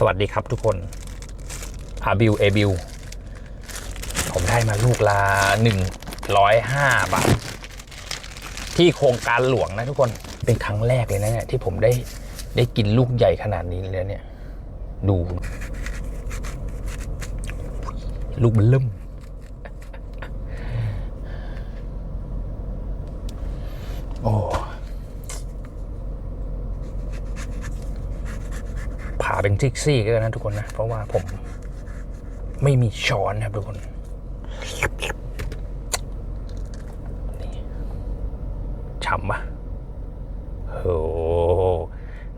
สวัสดีครับทุกคนอาบิวเอบิวผมได้มาลูกละหนึ่งร้อยห้าบาท ที่โครงการหลวงนะทุกคนเป็นครั้งแรกเลยนะเนี่ยที่ผมได้ได้กินลูกใหญ่ขนาดนี้เลยเนี่ย ดู ลูกมันเริ่มโอ้ ผ่าเป็นซิกซี่ก็นะทุกคนนะ เพราะว่าผมไม่มีช้อนนะครับทุกคนฉ่ำปะโอ้โห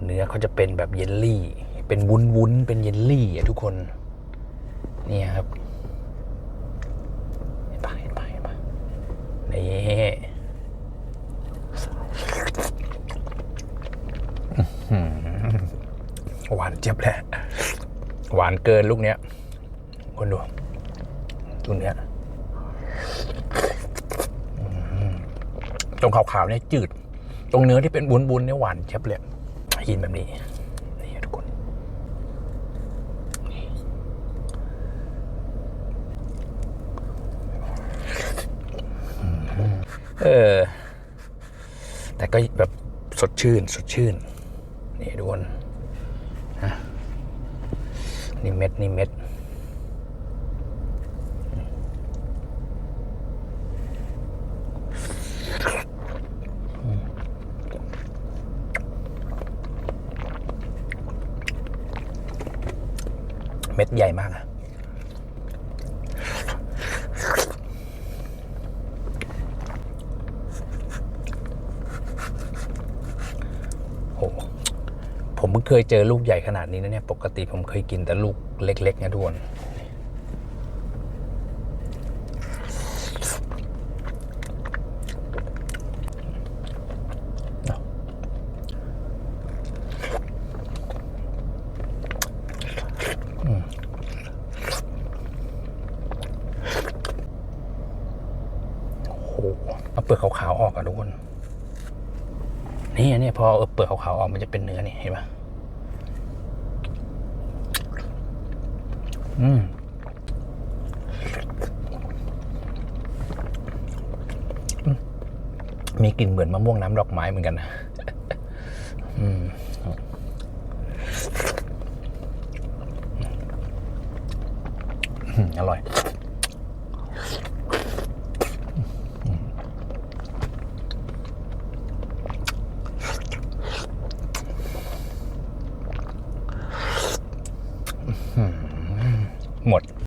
เนื้อเขาจะเป็นแบบเยลลี่ เป็นวุ้นวุ้นๆเป็นเยลลี่อะทุกคนเนี่ยครับเห็นปะเห็นปะเห็นปะนี่ หวานเจี๊ยบแหละหวานเกินลูกเนี้ย คนดูดูเนี้ยอืมตรงขาวๆเนี่ยจืด ตรงเนื้อที่เป็นบุนๆเนี่ยหวานเจี๊ยบเลยกินแบบนี้นี่ทุกคนเออ แต่ก็แบบสดชื่น สดชื่น นี่ทุกคน นี่เม็ดนี่เม็ดเม็ดใหญ่มากอะโอ้ ผมเพิ่งเคยเจอลูกใหญ่ขนาดนี้นะเนี่ย ปกติผมเคยกินแต่ลูกเล็กๆนะทุกคนโอ้โหเอาเปลือกขาวๆออกอะทุกคน นี่อันนี้พอเปลือกขาวๆออกมันจะเป็นเนื้อนี่เห็นปะอืมมีกลิ่นเหมือนมะม่วงน้ำดอกไม้เหมือนกันนะอืมอร่อย หมด